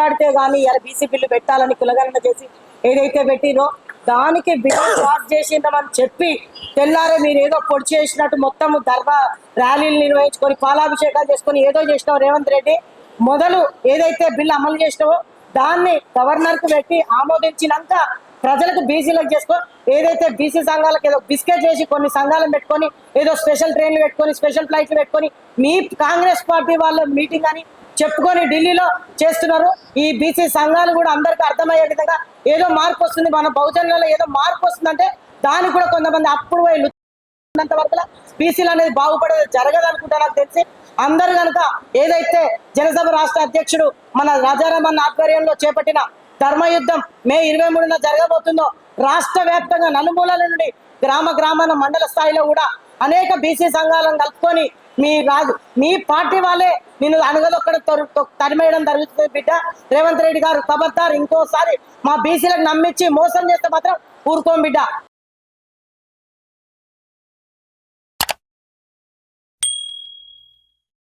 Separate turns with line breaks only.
కొట్లాడితే గానీ ఇలా బీసీ బిల్లు పెట్టాలని కులగణన చేసి ఏదైతే పెట్టిరో దానికి బిల్లు పాస్ చేసిందామని చెప్పి తెల్లారే మీరు ఏదో పొడి చేసినట్టు మొత్తం ధర్నా ర్యాలీలు నిర్వహించుకొని పాలాభిషేకాలు చేసుకొని ఏదో చేసినావు రేవంత్ రెడ్డి మొదలు ఏదైతే బిల్లు అమలు చేసినావో దాన్ని గవర్నర్కు పెట్టి ఆమోదించినాక ప్రజలకు బీసీలకు చేసుకో ఏదైతే బీసీ సంఘాలకు ఏదో బిస్కెట్ చేసి కొన్ని సంఘాలను పెట్టుకొని ఏదో స్పెషల్ ట్రైన్లు పెట్టుకొని స్పెషల్ ఫ్లైట్లు పెట్టుకొని మీ కాంగ్రెస్ పార్టీ వాళ్ళ మీటింగ్ అని చెప్పుకొని ఢిల్లీలో చేస్తున్నారు. ఈ బీసీ సంఘాలు కూడా అందరికీ అర్థమయ్యే విధంగా ఏదో మార్పు వస్తుంది. మన బహుజనులలో ఏదో మార్పు వస్తుందంటే దానికి కూడా కొంతమంది అప్పుడు ఉన్నంత వరకు బీసీలు అనేది బాగుపడేది జరగదు అనుకుంటా నాకు తెలిసి. అందరు కనుక ఏదైతే జనసభ రాష్ట్ర అధ్యక్షుడు మన రాజారామన్ ఆధ్వర్యంలో చేపట్టిన ధర్మయుద్ధం మే ఇరవై మూడున జరగబోతుందో రాష్ట్ర వ్యాప్తంగా నలుమూలల నుండి గ్రామ గ్రామాన మండల స్థాయిలో కూడా అనేక బీసీ సంఘాలను కలుపుకొని మీ రాజు మీ పార్టీ వాళ్ళే నిన్ను అనగదొక్కడ తరిమేయడం జరుగుతుంది బిడ్డ. రేవంత్ రెడ్డి గారు ఖబర్దార్ ఇంకోసారి మా బీసీలకు నమ్మించి మోసం చేస్తే మాత్రం ఊరుకోం బిడ్డ.